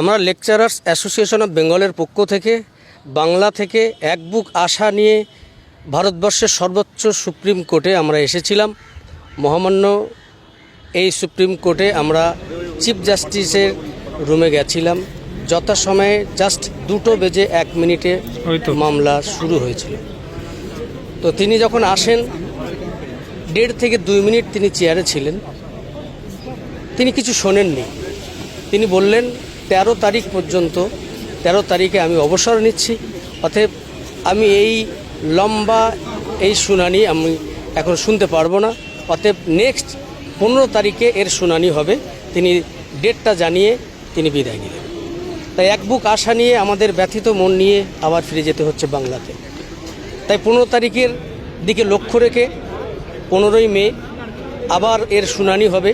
আমরা lecturers association of বেঙ্গলের পক্ষ থেকে বাংলা থেকে এক বুক আশা নিয়ে ভারতবর্ষের সর্বোচ্চ সুপ্রিম কোর্টে আমরা এসেছিলাম। মহামান্য এই সুপ্রিম কোর্টে আমরা চিফ জাস্টিসের রুমে গেছিলাম। যথাসময়ে জাস্ট দুটো বেজে এক মিনিটে মামলা শুরু হয়েছিল। তো তিনি যখন আসেন দেড় থেকে দুই মিনিট তিনি চেয়ারে ছিলেন। তিনি কিছু শোনেননি। তিনি বললেন তেরো তারিখ পর্যন্ত, তেরো তারিখে আমি অবসর নিচ্ছি। অতএব আমি এই লম্বা এই শুনানি আমি এখন শুনতে পারব না। অতএব নেক্সট পনেরো তারিখে এর শুনানি হবে। তিনি ডেটটা জানিয়ে তিনি বিদায় নিলেন তাই এক বুক আশা নিয়ে, আমাদের ব্যথিত মন নিয়ে আবার ফিরে যেতে হচ্ছে বাংলাতে। তাই পনেরো তারিখের দিকে লক্ষ্য রেখে পনেরোই মে আবার এর শুনানি হবে।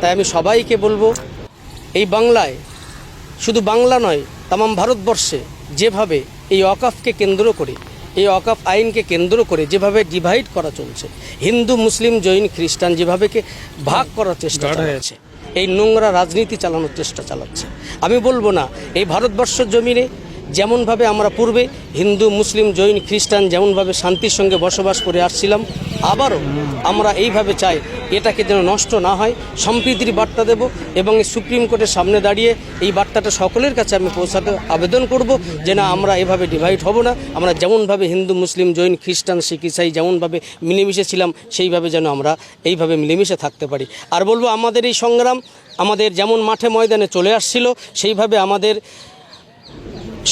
তাই আমি সবাইকে বলব, এই বাংলায় শুধু বাংলা নয় তাম ভারতবর্ষে যেভাবে এই অকাফকে কেন্দ্র করে এই অকাফ আইনকে কেন্দ্র করে যেভাবে ডিভাইড করা চলছে হিন্দু মুসলিম জৈন খ্রিস্টান যেভাবে ভাগ করার চেষ্টা হয়েছে এই নোংরা রাজনীতি চালানোর চেষ্টা চালাচ্ছে। আমি বলব না এই ভারতবর্ষ জমিনে যেমনভাবে আমরা পূর্বে হিন্দু, মুসলিম, জৈন, খ্রিস্টান যেমনভাবে শান্তির সঙ্গে বসবাস করে আসছিলাম, আবারও আমরা এইভাবে চাই এটাকে যেন নষ্ট না হয়। সম্প্রীতির বার্তা দেব এবং এই সুপ্রিম কোর্টের সামনে দাঁড়িয়ে এই বার্তাটা সকলের কাছে আমি পৌঁছাতে আবেদন করব যে না, আমরা এভাবে ডিভাইড হব না। আমরা যেমনভাবে হিন্দু, মুসলিম, জৈন, খ্রিস্টান, শিখ, ইসাই যেমনভাবে মিলেমিশে ছিলাম, সেইভাবে যেন আমরা এইভাবে মিলেমিশে থাকতে পারি। আর বলব, আমাদের এই সংগ্রাম আমাদের যেমন মাঠে ময়দানে চলে আসছিল, সেইভাবে আমাদের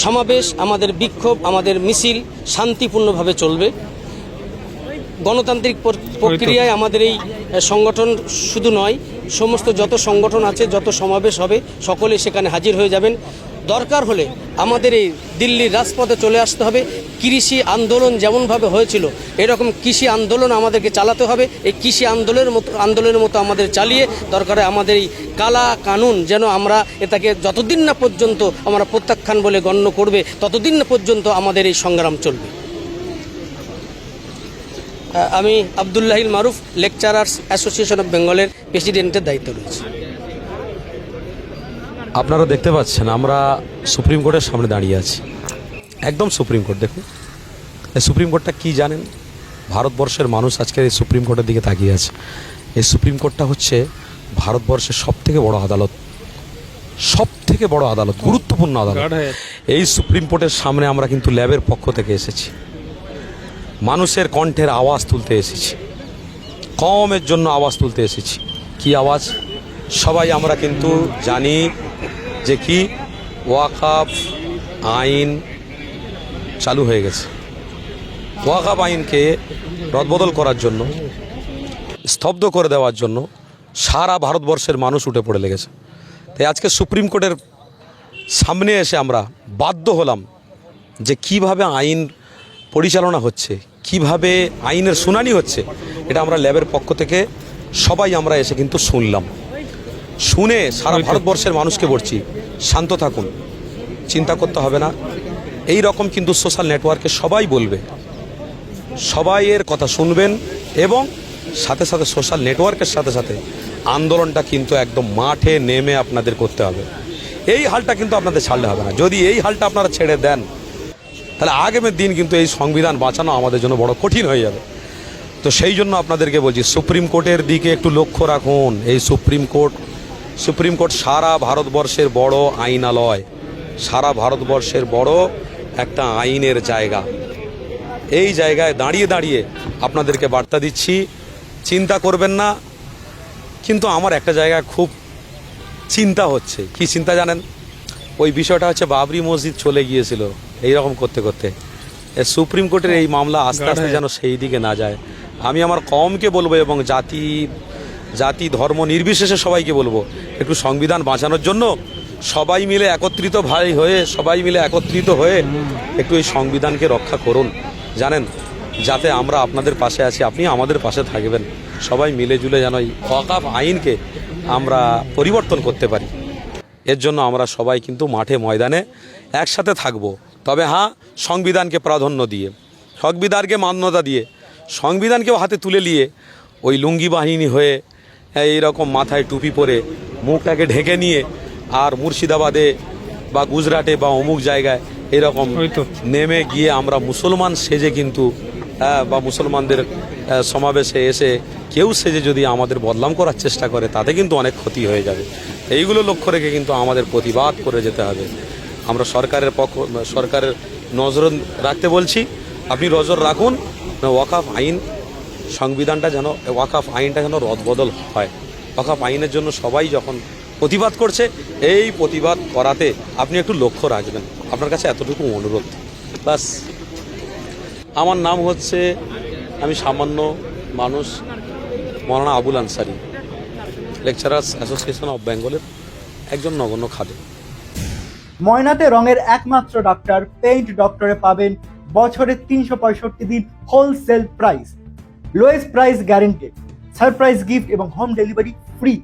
সমাবেশ আমাদের বিক্ষোভ আমাদের মিছিল শান্তিপূর্ণভাবে চলবে। গণতান্ত্রিক প্রক্রিয়ায় আমাদের এই সংগঠন শুধু নয় সমস্ত যত সংগঠন আছে যত সমাবেশ হবে সকলে সেখানে হাজির হয়ে যাবেন। দরকার হলে আমাদের এই দিল্লির রাজপথে চলে আসতে হবে। কৃষি আন্দোলন যেমনভাবে হয়েছিল, এরকম কৃষি আন্দোলন আমাদেরকে চালাতে হবে। এই কৃষি আন্দোলনের মতো আন্দোলনের মতো আমাদের চালিয়ে দরকারে আমাদের এই কালা কানুন যেন আমরা এটাকে যতদিন না পর্যন্ত আমরা প্রত্যাখ্যান বলে গণ্য করবে, ততদিন না পর্যন্ত আমাদের এই সংগ্রাম চলবে। আমি Abdullahil Maruf, lecturers association of বেঙ্গলের প্রেসিডেন্টের দায়িত্ব রয়েছে। আপনারা দেখতে পাচ্ছেন আমরা সুপ্রিম কোর্টের সামনে দাঁড়িয়ে আছি। একদম সুপ্রিম কোর্ট দেখুন। এই সুপ্রিম কোর্টটা কী জানেন? ভারতবর্ষের মানুষ আজকের এই সুপ্রিম কোর্টের দিকে তাকিয়ে আছে। এই সুপ্রিম কোর্টটা হচ্ছে ভারতবর্ষের সব থেকে বড় আদালত। সব থেকে বড় আদালত গুরুত্বপূর্ণ আদালত। এই সুপ্রিম কোর্টের সামনে আমরা কিন্তু ল্যাবের পক্ষ থেকে এসেছি। মানুষের কণ্ঠের আওয়াজ তুলতে এসেছি। কমের জন্য আওয়াজ তুলতে এসেছি। কি আওয়াজ? সবাই আমরা কিন্তু জানি যে কি ওয়াকাফ আইন চালু হয়ে গেছে। ওয়াকাফ আইনকে রদবদল করার জন্য, স্তব্ধ করে দেওয়ার জন্য সারা ভারতবর্ষের মানুষ উঠে পড়ে লেগেছে। তাই আজকে সুপ্রিম কোর্টের সামনে এসে আমরা বাধ্য হলাম যে কীভাবে আইন পরিচালনা হচ্ছে, কীভাবে আইনের শুনানি হচ্ছে, এটা আমরা ল্যাবের পক্ষ থেকে সবাই আমরা এসে কিন্তু শুনলাম। শুনে সারা ভারতবর্ষের মানুষকে বলছি শান্ত থাকুন চিন্তা করতে হবে না। এই রকম কিন্তু সোশ্যাল নেটওয়ার্কে সবাই বলবে সবাই এর কথা শুনবেন এবং সাথে সাথে সোশ্যাল নেটওয়ার্কের সাথে সাথে আন্দোলনটা কিন্তু একদম মাঠে নেমে আপনাদের করতে হবে। এই হালটা কিন্তু আপনাদের ছাড়লে হবে না। যদি এই হালটা আপনারা ছেড়ে দেন তাহলে আগামী দিন কিন্তু এই সংবিধান বাঁচানো আমাদের জন্য বড় কঠিন হয়ে যাবে। তো সেই জন্য আপনাদেরকে বলছি সুপ্রিম কোর্টের দিকে একটু লক্ষ্য রাখুন। এই সুপ্রিম কোর্ট সুপ্রিম কোর্ট সারা ভারতবর্ষের বড় আইনালয়। সারা ভারতবর্ষের বড় একটা আইনের জায়গা। এই জায়গায় দাঁড়িয়ে দাঁড়িয়ে আপনাদেরকে বার্তা দিচ্ছি চিন্তা করবেন না। কিন্তু আমার একটা জায়গায় খুব চিন্তা হচ্ছে। কি চিন্তা জানেন? ওই বিষয়টা হচ্ছে বাবরি মসজিদ চলে গিয়েছিল এই রকম করতে করতে। এ সুপ্রিম কোর্টের এই মামলা আস্তে আস্তে যেন সেই দিকে না যায়। আমি আমার কমকে বলব এবং জাতি জাতি, ধর্ম নির্বিশেষে সবাইকে বলব, একটু সংবিধান বাঁচানোর জন্য সবাই মিলে একত্রিত ভাই হয়ে, সবাই মিলে একত্রিত হয়ে একটু এই সংবিধানকে রক্ষা করুন। জানেন, যাতে আমরা আপনাদের পাশে আছি, আপনি আমাদের পাশে থাকবেন। সবাই মিলে জুলে যেন এই অকাপ আইনকে আমরা পরিবর্তন করতে পারি। এর জন্য আমরা সবাই কিন্তু মাঠে ময়দানে একসাথে থাকব। তবে হ্যাঁ সংবিধানকে প্রাধান্য দিয়ে, সংবিধানকে মান্যতা দিয়ে, সংবিধানকেও হাতে তুলে নিয়ে ওই লুঙ্গি বাহিনী হয়ে এই রকম মাথায় টুপি পরে মুখটাকে ঢেকে নিয়ে আর মুর্শিদাবাদে বা গুজরাটে বা অমুক জায়গায় এরকম নেমে গিয়ে আমরা মুসলমান সেজে কিন্তু হ্যাঁ, বা মুসলমানদের সমাবেশে এসে কেউ সেজে যদি আমাদের বদনাম করার চেষ্টা করে তাতে কিন্তু অনেক ক্ষতি হয়ে যাবে। এইগুলো লক্ষ্য রেখে কিন্তু আমাদের প্রতিবাদ করে যেতে হবে। আমরা সরকারের পক্ষ সরকারের নজর রাখতে বলছি। আপনি নজর রাখুন ওয়াকাফ আইন সংবিধানটা যেন, ওয়াকাফ আইনটা যেন রদবদল হয়। ওয়াকাফ আইনের জন্য সবাই যখন প্রতিবাদ করছে, এই প্রতিবাদ করাতে আপনি একটু লক্ষ্য রাখবেন। আপনার কাছে এতটুকু অনুরোধ। বাস আমার নাম হচ্ছে, আমি সামান্য মানুষ, Maulana Abul Ansari, lecturers association of বেঙ্গলের একজন নগণ্য খাদে। ময়নাতে রঙের একমাত্র ডাক্তার, পেইন্ট ডক্টরে পাবেন বছরে তিনশো পঁয়ষট্টি দিন wholesale price. Lowest price guaranteed surprise gift এবং হোম ডেলিভারি ফ্রি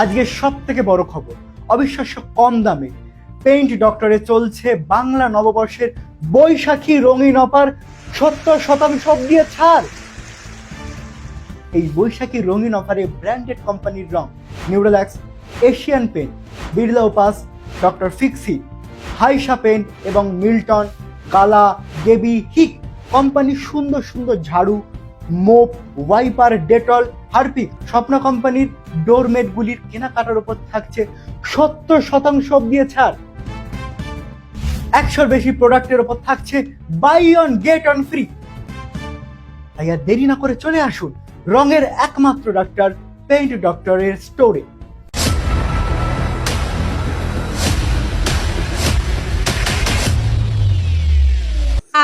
আজকের সব থেকে বড় খবর, অবিশ্বাস্য কম দামে। পেইন্ট ডক্টরে চলছে বাংলা নববর্ষের বৈশাখী রঙিন অপার সত্তর শতাংশ দিয়ে ছাড়। এই বৈশাখী রঙিন অফারে ব্র্যান্ডেড কোম্পানির রং Nerolac Asian Paints Birla Opus doctor Fixit হাইসা paint এবং মিল্টন কালা গেবি হিক কোম্পানির সুন্দর সুন্দর ঝাড়ু মোপ, ওয়াইপার, ডেটল হারপিক স্বপ্ন কোম্পানির ডোরমেটগুলির কেনাকাটার উপর থাকছে সত্তর শতাংশ দিয়ে ছাড়। একশোর বেশি প্রোডাক্টের উপর থাকছে buy one, get one free. তাই আর দেরি না করে চলে আসুন রঙের একমাত্র ডাক্তার, পেইন্ট ডক্টরের স্টোরে।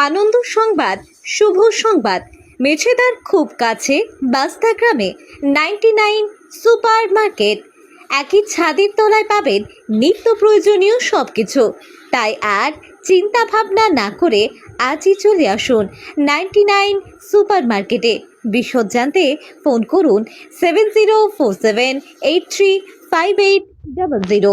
আনন্দ সংবাদ, শুভ সংবাদ মেছেদার খুব কাছে বাস্তা গ্রামে নাইনটি নাইন সুপার মার্কেট একই ছাদের তলায় পাবেন নিত্য প্রয়োজনীয় সব কিছু তাই আর চিন্তা ভাবনা না করে আজই চলে আসুন নাইনটি নাইন সুপার মার্কেটে বিশদ জানতে ফোন করুন seven zero four seven eight three five eight double zero